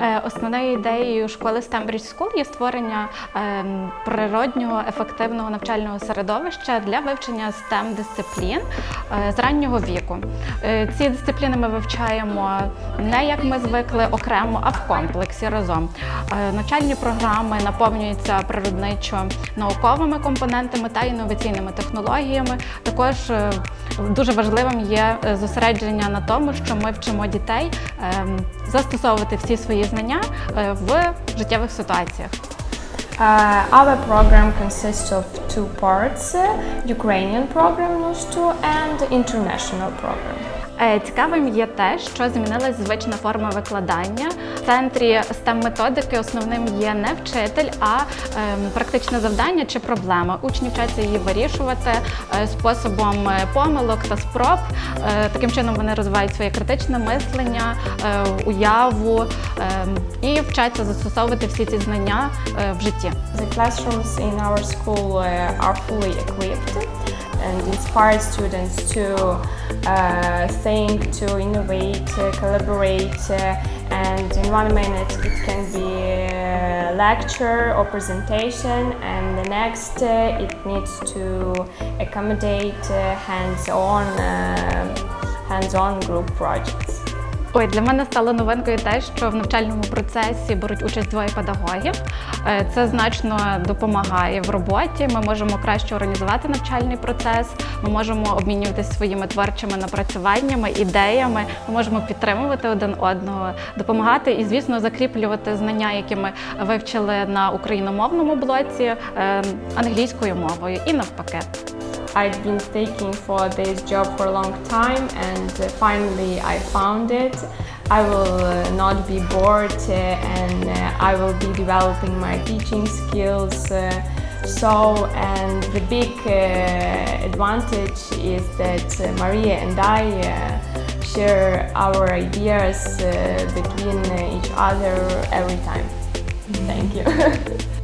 Е, Основною ідеєю школи Stambridge School є створення ем, природнього ефективного навчального середовища для вивчення STEM дисциплін е, з раннього віку. Е, Ці дисципліни ми вивчаємо не як ми звикли окремо, а в комплексі разом. Навчальні програми наповнюються природничо-науковими компонентами та інноваційними технологіями. Також дуже важливим є зосередження на тому, що ми вчимо дітей ем, застосовувати всі свої знання е, в життєвих ситуаціях. Uh, our program consists of two parts, uh, Ukrainian program NUS2 and international program. Е, Цікавим є те, що змінилась звична форма викладання. В центрі stem методики основним є не вчитель, а ем, практичне завдання чи проблема. Учні вчаться її вирішувати е, способом помилок та спроб. Таким чином вони розвивають своє критичне мислення, уяву і вчаться застосовувати всі ці знання е, в житті. The classrooms in our school uh, are fully equipped and inspire students to uh, think, to innovate, uh, collaborate, uh, and in one minute it can be a lecture or presentation, and the next uh, it needs to accommodate uh, hands-on, uh, hands-on group projects. Ой, для мене стало новинкою те, що в навчальному процесі беруть участь двоє педагогів. Е, Це значно допомагає в роботі. Ми можемо краще організувати навчальний процес. Ми можемо обмінюватися своїми творчими напрацюваннями, ідеями. Ми можемо підтримувати один одного, допомагати і, звісно, закріплювати знання, які ми вивчили на україномовному блоці е, англійською мовою і навпаки. I'd been thinking for this job for a long time and uh, finally I found it. I will uh, not be bored uh, and I will be developing my teaching skills. So, and the big uh, advantage is that uh, Maria and I uh, share our ideas between each other every time. Thank you.